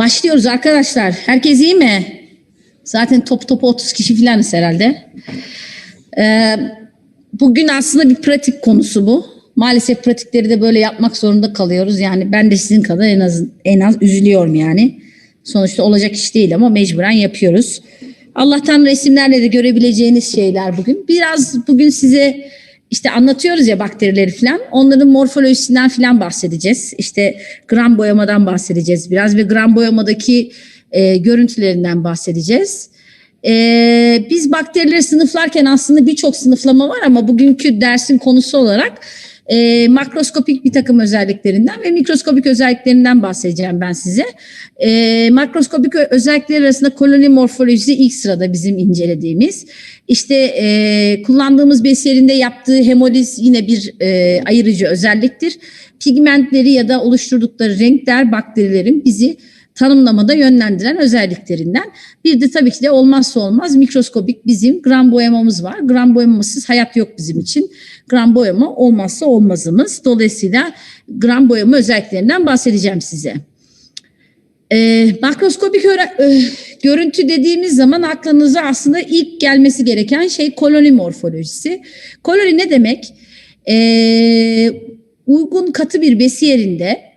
Başlıyoruz arkadaşlar. Herkes iyi mi? Zaten top topu 30 kişi falanız herhalde. Ee, bugün aslında bir pratik konusu bu. Maalesef pratikleri de böyle yapmak zorunda kalıyoruz. Yani ben de sizin kadar en az en az üzülüyorum yani. Sonuçta olacak iş değil ama mecburen yapıyoruz. Allah'tan resimlerle de görebileceğiniz şeyler bugün. Biraz bugün size işte anlatıyoruz ya bakterileri falan. Onların morfolojisinden falan bahsedeceğiz. İşte gram boyamadan bahsedeceğiz biraz ve gram boyamadaki e, görüntülerinden bahsedeceğiz. E, biz bakterileri sınıflarken aslında birçok sınıflama var ama bugünkü dersin konusu olarak e, makroskopik bir takım özelliklerinden ve mikroskopik özelliklerinden bahsedeceğim ben size. E, makroskopik özellikler arasında koloni morfolojisi ilk sırada bizim incelediğimiz. İşte e, kullandığımız besiyerinde yaptığı hemoliz yine bir e, ayırıcı özelliktir. Pigmentleri ya da oluşturdukları renkler bakterilerin bizi tanımlamada yönlendiren özelliklerinden. Bir de tabii ki de olmazsa olmaz mikroskopik bizim gram boyamamız var. Gram boyamasız hayat yok bizim için. Gram boyama olmazsa olmazımız. Dolayısıyla gram boyama özelliklerinden bahsedeceğim size. E, makroskopik e, görüntü dediğimiz zaman aklınıza aslında ilk gelmesi gereken şey koloni morfolojisi. Koloni ne demek? E, uygun katı bir besiyerinde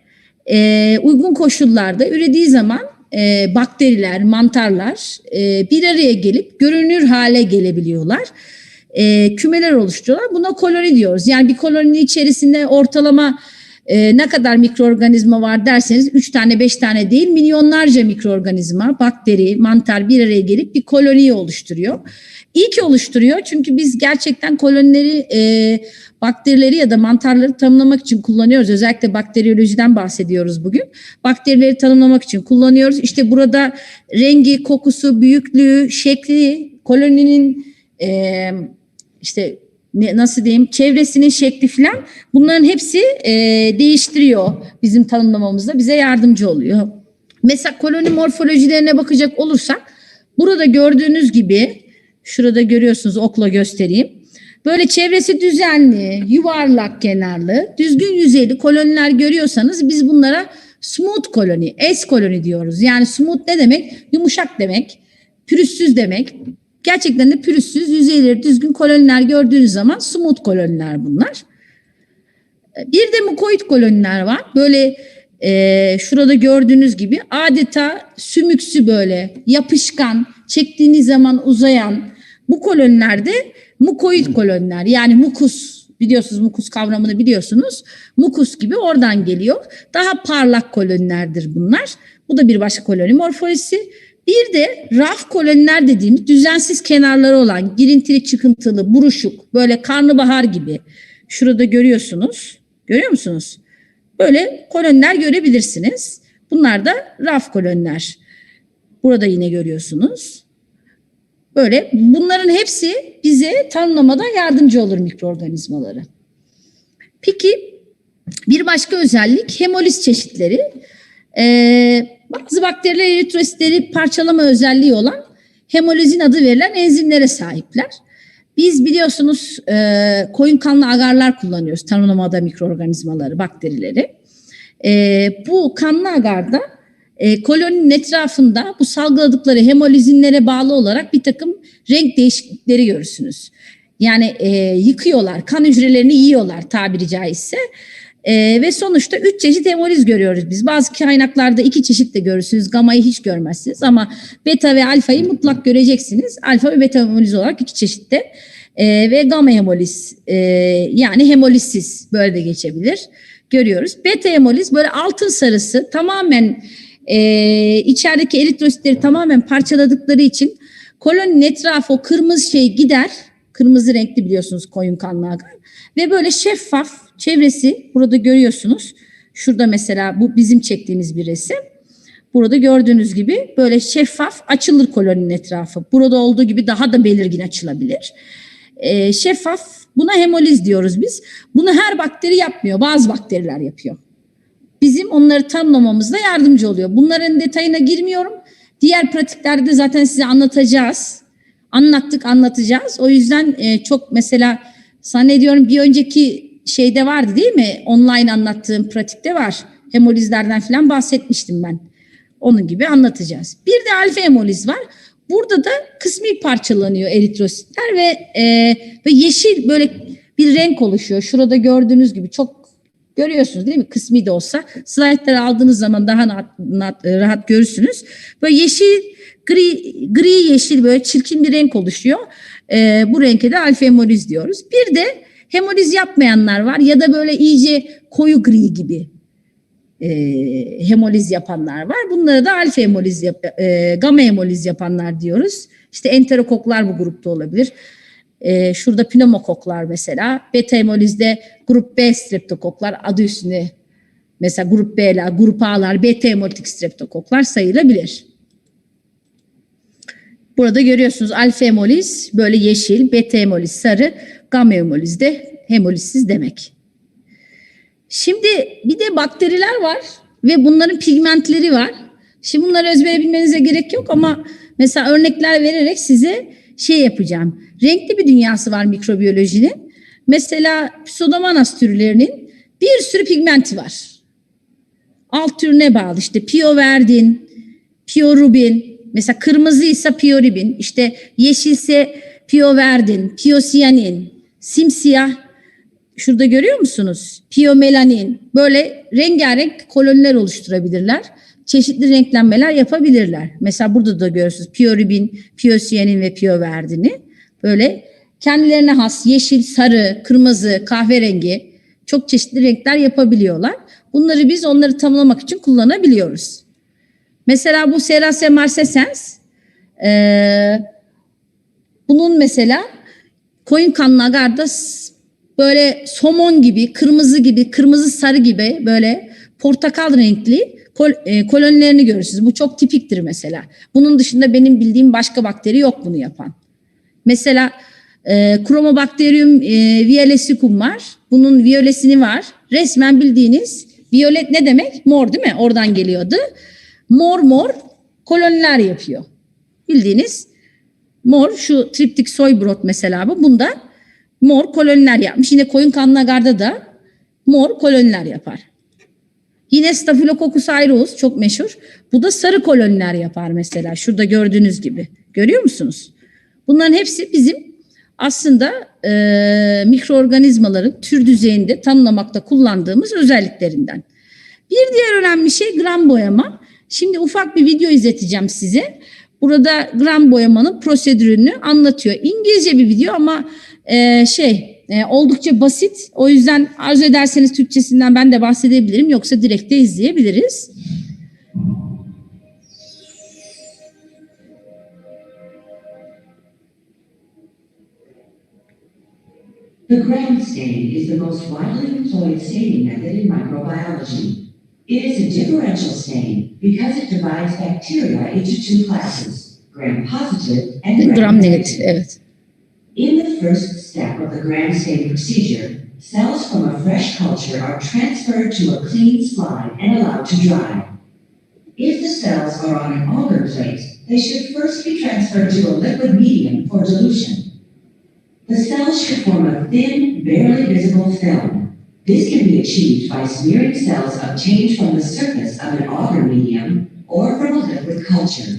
e, uygun koşullarda ürediği zaman e, bakteriler, mantarlar e, bir araya gelip görünür hale gelebiliyorlar. E, kümeler oluşturuyorlar. Buna koloni diyoruz. Yani bir koloninin içerisinde ortalama e, ne kadar mikroorganizma var derseniz 3 tane 5 tane değil milyonlarca mikroorganizma, bakteri, mantar bir araya gelip bir koloniyi oluşturuyor. İyi ki oluşturuyor çünkü biz gerçekten kolonileri e, bakterileri ya da mantarları tanımlamak için kullanıyoruz. Özellikle bakteriyolojiden bahsediyoruz bugün. Bakterileri tanımlamak için kullanıyoruz. İşte burada rengi, kokusu, büyüklüğü, şekli, koloninin e, işte ne, nasıl diyeyim çevresinin şekli falan bunların hepsi e, değiştiriyor bizim tanımlamamızda bize yardımcı oluyor. Mesela koloni morfolojilerine bakacak olursak burada gördüğünüz gibi şurada görüyorsunuz okla göstereyim. Böyle çevresi düzenli, yuvarlak kenarlı, düzgün yüzeyli koloniler görüyorsanız biz bunlara smooth koloni, S koloni diyoruz. Yani smooth ne demek? Yumuşak demek, pürüzsüz demek. Gerçekten de pürüzsüz, yüzeyleri düzgün koloniler gördüğünüz zaman smooth koloniler bunlar. Bir de mukoid koloniler var. Böyle e, şurada gördüğünüz gibi adeta sümüksü böyle yapışkan, çektiğiniz zaman uzayan bu kolonilerde mukoid koloniler yani mukus biliyorsunuz mukus kavramını biliyorsunuz. Mukus gibi oradan geliyor. Daha parlak kolonilerdir bunlar. Bu da bir başka koloni morfolojisi. Bir de raf koloniler dediğimiz düzensiz kenarları olan girintili çıkıntılı buruşuk böyle karnabahar gibi. Şurada görüyorsunuz. Görüyor musunuz? Böyle koloniler görebilirsiniz. Bunlar da raf koloniler. Burada yine görüyorsunuz. Böyle bunların hepsi bize tanımlamada yardımcı olur mikroorganizmaları. Peki bir başka özellik hemoliz çeşitleri. Ee, bazı bakteriler eritrositleri parçalama özelliği olan hemolizin adı verilen enzimlere sahipler. Biz biliyorsunuz e, koyun kanlı agarlar kullanıyoruz tanımlamada mikroorganizmaları, bakterileri. E, bu kanlı agarda e, koloninin etrafında bu salgıladıkları hemolizinlere bağlı olarak bir takım renk değişiklikleri görürsünüz. Yani e, yıkıyorlar, kan hücrelerini yiyorlar tabiri caizse. E, ve sonuçta üç çeşit hemoliz görüyoruz biz. Bazı kaynaklarda iki çeşit de görürsünüz. Gamayı hiç görmezsiniz ama beta ve alfayı mutlak göreceksiniz. Alfa ve beta hemoliz olarak iki çeşitte. E, ve gamma hemoliz e, yani hemolizsiz böyle de geçebilir. Görüyoruz. Beta hemoliz böyle altın sarısı tamamen e, içerideki eritrositleri tamamen parçaladıkları için koloninin etrafı o kırmızı şey gider. Kırmızı renkli biliyorsunuz koyun kanlı agar. Ve böyle şeffaf çevresi burada görüyorsunuz. Şurada mesela bu bizim çektiğimiz bir resim. Burada gördüğünüz gibi böyle şeffaf açılır koloninin etrafı. Burada olduğu gibi daha da belirgin açılabilir. E, şeffaf buna hemoliz diyoruz biz. Bunu her bakteri yapmıyor. Bazı bakteriler yapıyor bizim onları tanımlamamızda yardımcı oluyor. Bunların detayına girmiyorum. Diğer pratiklerde zaten size anlatacağız. Anlattık, anlatacağız. O yüzden e, çok mesela zannediyorum bir önceki şeyde vardı değil mi? Online anlattığım pratikte var. Hemolizlerden falan bahsetmiştim ben. Onun gibi anlatacağız. Bir de alfa hemoliz var. Burada da kısmi parçalanıyor eritrositler ve e, ve yeşil böyle bir renk oluşuyor. Şurada gördüğünüz gibi çok görüyorsunuz değil mi? Kısmi de olsa slaytları aldığınız zaman daha rahat, rahat, rahat görürsünüz. Böyle yeşil, gri, gri yeşil böyle çirkin bir renk oluşuyor. E, bu renke de alfa hemoliz diyoruz. Bir de hemoliz yapmayanlar var ya da böyle iyice koyu gri gibi e, hemoliz yapanlar var. Bunlara da alfa hemoliz, yap, e, gamma hemoliz yapanlar diyoruz. İşte enterokoklar bu grupta olabilir. E, şurada pneumokoklar mesela. Beta hemolizde grup B streptokoklar adı üstünde. Mesela grup B'ler, grup A'lar, beta hemolitik streptokoklar sayılabilir. Burada görüyorsunuz alfa hemoliz böyle yeşil, beta hemoliz sarı, gamma hemoliz de hemolizsiz demek. Şimdi bir de bakteriler var ve bunların pigmentleri var. Şimdi bunları ezbere gerek yok ama mesela örnekler vererek size şey yapacağım. Renkli bir dünyası var mikrobiyolojinin. Mesela Pseudomonas türlerinin bir sürü pigmenti var. Alt türüne bağlı işte pioverdin, piorubin, mesela kırmızıysa pioribin, işte yeşilse pioverdin, piosiyanin, simsiyah Şurada görüyor musunuz? Piyomelanin. Böyle rengarenk koloniler oluşturabilirler. Çeşitli renklenmeler yapabilirler. Mesela burada da görüyorsunuz piyoribin, piyosiyanin ve piyoverdini. Böyle kendilerine has yeşil, sarı, kırmızı, kahverengi çok çeşitli renkler yapabiliyorlar. Bunları biz onları tanımlamak için kullanabiliyoruz. Mesela bu Serratia marcescens ee, bunun mesela koyun kanlı agarda böyle somon gibi, kırmızı gibi, kırmızı sarı gibi böyle portakal renkli kol, e, kolonilerini görürsünüz. Bu çok tipiktir mesela. Bunun dışında benim bildiğim başka bakteri yok bunu yapan. Mesela e, Chromobacterium e, violesicum var. Bunun viyolesini var. Resmen bildiğiniz violet ne demek? Mor değil mi? Oradan geliyordu. Mor mor koloniler yapıyor. Bildiğiniz mor şu triptik soy brot mesela bu. Bunda mor koloniler yapmış. Yine koyun kanlı agarda da mor koloniler yapar. Yine Staphylococcus aureus çok meşhur. Bu da sarı koloniler yapar mesela. Şurada gördüğünüz gibi. Görüyor musunuz? Bunların hepsi bizim aslında e, mikroorganizmaların tür düzeyinde tanımlamakta kullandığımız özelliklerinden. Bir diğer önemli şey gram boyama. Şimdi ufak bir video izleteceğim size. Burada gram boyamanın prosedürünü anlatıyor. İngilizce bir video ama e, şey e, oldukça basit. O yüzden arzu ederseniz Türkçesinden ben de bahsedebilirim. Yoksa direkt de izleyebiliriz. The gram stain is the most widely employed staining method in microbiology. It is a differential stain because it divides bacteria into two classes, gram-positive and gram-negative. Evet. In the first step of the gram stain procedure, cells from a fresh culture are transferred to a clean slide and allowed to dry. If the cells are on an agar plate, they should first be transferred to a liquid medium for dilution. The cells should form a thin, barely visible film. This can be achieved by smearing cells obtained from the surface of an agar medium or from a liquid culture.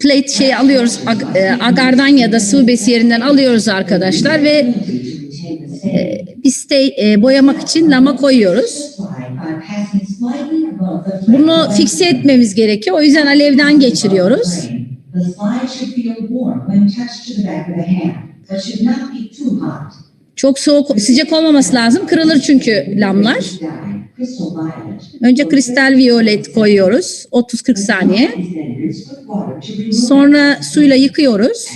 Plate şey alıyoruz ag- e, agardan ya da sıvı besi yerinden alıyoruz arkadaşlar ve e, stay, e, boyamak için lama koyuyoruz. Bunu fikse etmemiz gerekiyor. O yüzden alevden geçiriyoruz. The slide should feel warm when touched to the back of the hand, but should not be too hot. Çok soğuk, sıcak olmaması lazım. Kırılır çünkü lamlar. Önce kristal violet koyuyoruz. 30-40 saniye. Sonra suyla yıkıyoruz.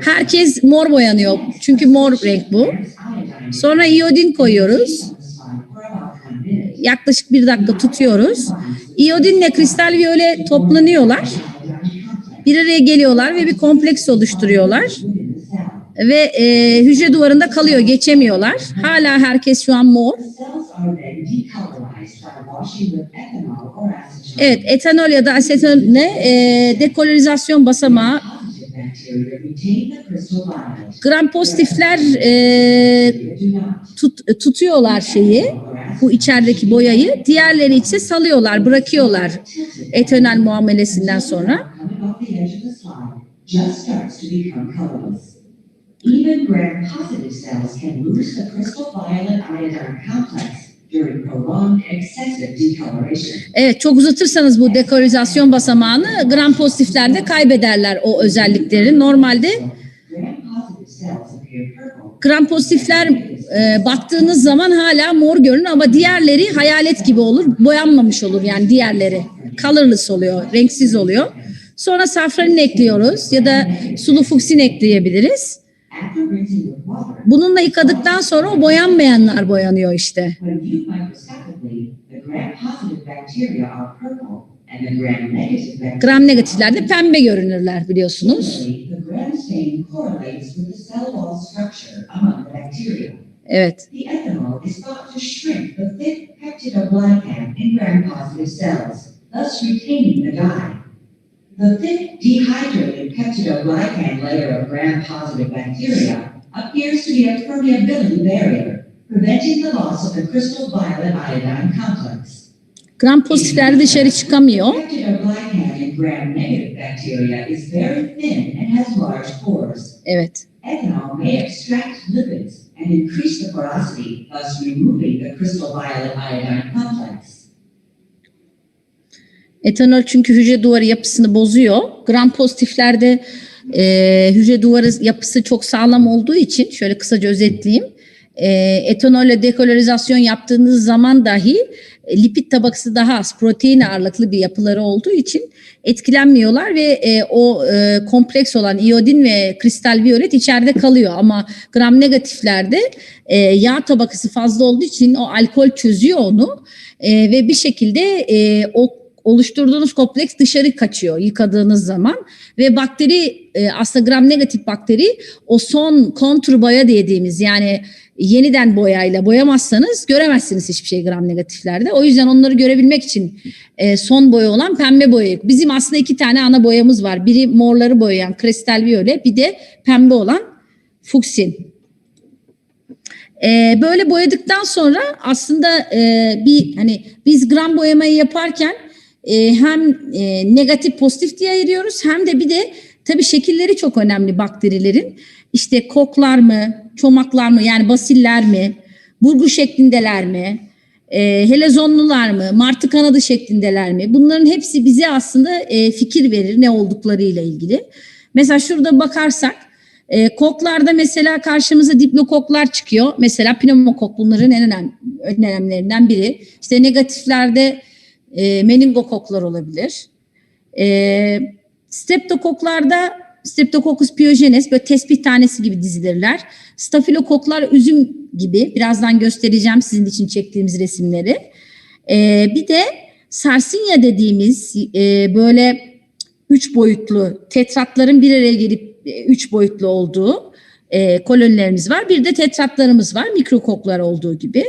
Herkes mor boyanıyor. Çünkü mor renk bu. Sonra iodin koyuyoruz. Yaklaşık bir dakika tutuyoruz. İodinle kristal viyole toplanıyorlar. Bir araya geliyorlar ve bir kompleks oluşturuyorlar. Ve e, hücre duvarında kalıyor, geçemiyorlar. Hala herkes şu an mor. Evet, etanol ya da asetolle e, dekolorizasyon basamağı gram pozitifler e, tut, tutuyorlar şeyi. bu içerideki boyayı. Diğerleri ise salıyorlar, bırakıyorlar etanol muamelesinden sonra. Just starts to become colorless. Even gram-positive cells can lose the crystal violet iodine complex. Evet çok uzatırsanız bu dekolorizasyon basamağını gram pozitiflerde kaybederler o özellikleri. Normalde gram pozitifler e, baktığınız zaman hala mor görünür ama diğerleri hayalet gibi olur. Boyanmamış olur yani diğerleri. Colorless oluyor, renksiz oluyor. Sonra safranin ekliyoruz ya da sulu fuksin ekleyebiliriz. Bununla yıkadıktan sonra o boyanmayanlar boyanıyor işte. Gram negatifler de pembe görünürler biliyorsunuz. Evet. The thick peptidoglycan in gram-positive cells, thus retaining the dye. The thick peptidoglycan layer of gram-positive bacteria appears to be a permeability barrier, preventing the loss of the crystal violet iodine complex. Gram pozitifler dışarı çıkamıyor. Peptidoglycan in gram-negative bacteria is very thin and has large pores. Evet. Ethanol may extract lipids and increase the porosity, thus removing the crystal violet iodine complex. Etanol çünkü hücre duvarı yapısını bozuyor. Gram pozitiflerde e, hücre duvarı yapısı çok sağlam olduğu için şöyle kısaca özetleyeyim. E, etanolle dekolorizasyon yaptığınız zaman dahi e, lipid tabakası daha az protein ağırlıklı bir yapıları olduğu için etkilenmiyorlar ve e, o e, kompleks olan iodin ve kristal viyolet içeride kalıyor ama gram negatiflerde e, yağ tabakası fazla olduğu için o alkol çözüyor onu E, ve bir şekilde e, o oluşturduğunuz kompleks dışarı kaçıyor yıkadığınız zaman ve bakteri e, aslında gram negatif bakteri o son kontur boya dediğimiz yani yeniden boyayla boyamazsanız göremezsiniz hiçbir şey gram negatiflerde. O yüzden onları görebilmek için e, son boya olan pembe boya. Bizim aslında iki tane ana boyamız var. Biri morları boyayan kristal viyole bir de pembe olan fuksin. Ee, böyle boyadıktan sonra aslında e, bir hani biz gram boyamayı yaparken e, hem e, negatif pozitif diye ayırıyoruz hem de bir de tabii şekilleri çok önemli bakterilerin. İşte koklar mı, çomaklar mı yani basiller mi, burgu şeklindeler mi, e, helezonlular mı, martı kanadı şeklindeler mi? Bunların hepsi bize aslında e, fikir verir ne olduklarıyla ilgili. Mesela şurada bakarsak e, koklarda mesela karşımıza diplokoklar çıkıyor. Mesela pneumokok bunların en önemli, en önemlilerinden biri. İşte negatiflerde e, meningokoklar olabilir. E, streptokoklarda Streptococcus pyogenes böyle tespih tanesi gibi dizilirler. Stafilokoklar üzüm gibi. Birazdan göstereceğim sizin için çektiğimiz resimleri. E, bir de Sarsinya dediğimiz e, böyle üç boyutlu tetratların bir araya gelip e, üç boyutlu olduğu e, kolonilerimiz var. Bir de tetratlarımız var mikrokoklar olduğu gibi.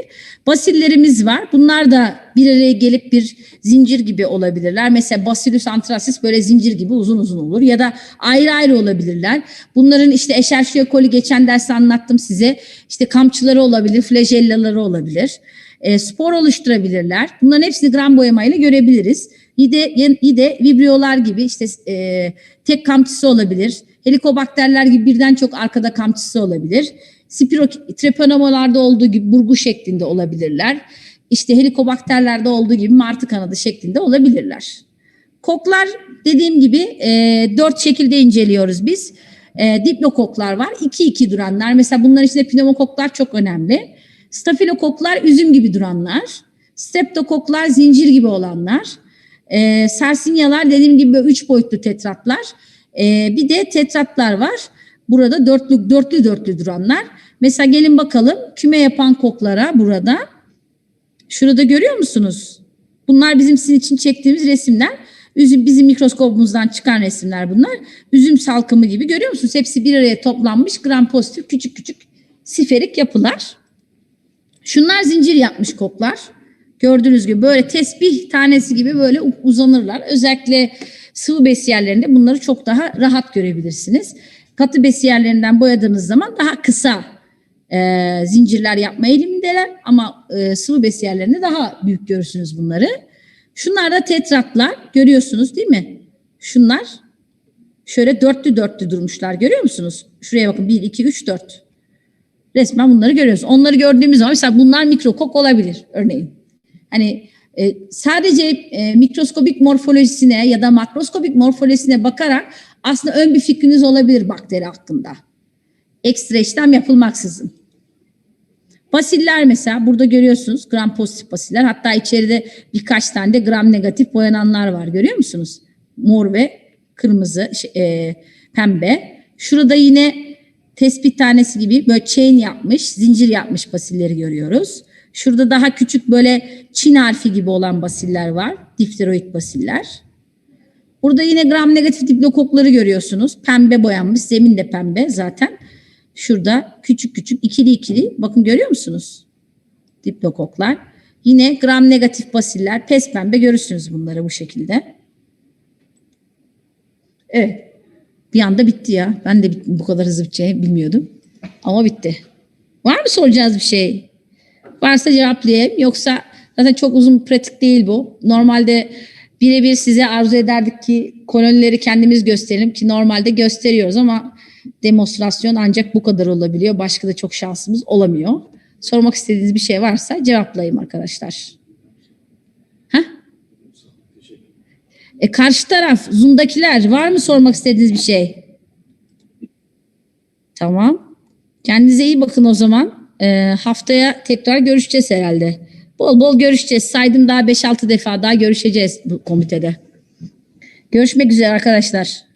Basillerimiz var. Bunlar da bir araya gelip bir zincir gibi olabilirler. Mesela Bacillus anthracis böyle zincir gibi uzun uzun olur ya da ayrı ayrı olabilirler. Bunların işte Escherichia coli geçen derste anlattım size. İşte kamçıları olabilir, flagellaları olabilir. E, spor oluşturabilirler. Bunların hepsini gram boyamayla görebiliriz. Yine, yine vibriyolar gibi işte e, tek kamçısı olabilir. Helikobakterler gibi birden çok arkada kamçısı olabilir. Spiro, trepanomalarda olduğu gibi burgu şeklinde olabilirler. İşte helikobakterlerde olduğu gibi martı kanadı şeklinde olabilirler. Koklar dediğim gibi e, dört şekilde inceliyoruz biz. E, diplokoklar var. 2-2 duranlar. Mesela bunların içinde pneumokoklar çok önemli. Stafilokoklar üzüm gibi duranlar. Streptokoklar zincir gibi olanlar. E, Sarsinyalar dediğim gibi üç boyutlu tetratlar. E, bir de tetratlar var. Burada dörtlü dörtlü dörtlü duranlar. Mesela gelin bakalım küme yapan koklara burada. Şurada görüyor musunuz? Bunlar bizim sizin için çektiğimiz resimler. Üzüm bizim mikroskopumuzdan çıkan resimler bunlar. Üzüm salkımı gibi görüyor musunuz? Hepsi bir araya toplanmış gram pozitif küçük küçük siferik yapılar. Şunlar zincir yapmış koklar. Gördüğünüz gibi böyle tesbih tanesi gibi böyle uzanırlar. Özellikle sıvı besiyerlerinde bunları çok daha rahat görebilirsiniz. Katı besiyerlerinden boyadığınız zaman daha kısa e, zincirler yapma eğilimindeler ama e, sıvı besiyerlerinde daha büyük görürsünüz bunları. Şunlar da tetratlar görüyorsunuz değil mi? Şunlar şöyle dörtlü dörtlü durmuşlar görüyor musunuz? Şuraya bakın 1, 2, 3, 4. Resmen bunları görüyoruz. Onları gördüğümüz zaman mesela bunlar mikrokok olabilir örneğin. Hani e, sadece e, mikroskobik morfolojisine ya da makroskobik morfolojisine bakarak aslında ön bir fikriniz olabilir bakteri hakkında. Ekstra işlem yapılmaksızın. Basiller mesela burada görüyorsunuz gram pozitif basiller. Hatta içeride birkaç tane de gram negatif boyananlar var görüyor musunuz? Mor ve kırmızı, şey, e, pembe. Şurada yine tespit tanesi gibi böyle chain yapmış, zincir yapmış basilleri görüyoruz. Şurada daha küçük böyle Çin harfi gibi olan basiller var. Difteroid basiller. Burada yine gram negatif diplokokları görüyorsunuz. Pembe boyanmış, zemin de pembe zaten. Şurada küçük küçük ikili ikili bakın görüyor musunuz? Diplokoklar. Yine gram negatif basiller, pes pembe görürsünüz bunları bu şekilde. Evet. Bir anda bitti ya. Ben de bu kadar hızlı biteceğini bilmiyordum. Ama bitti. Var mı soracağınız bir şey? Varsa cevaplayayım. Yoksa zaten çok uzun pratik değil bu. Normalde birebir size arzu ederdik ki kolonileri kendimiz gösterelim ki normalde gösteriyoruz ama demonstrasyon ancak bu kadar olabiliyor. Başka da çok şansımız olamıyor. Sormak istediğiniz bir şey varsa cevaplayayım arkadaşlar. Heh? E karşı taraf, Zoom'dakiler var mı sormak istediğiniz bir şey? Tamam. Kendinize iyi bakın o zaman. E, haftaya tekrar görüşeceğiz herhalde. Bol bol görüşeceğiz. Saydım daha 5-6 defa daha görüşeceğiz bu komitede. Görüşmek üzere arkadaşlar.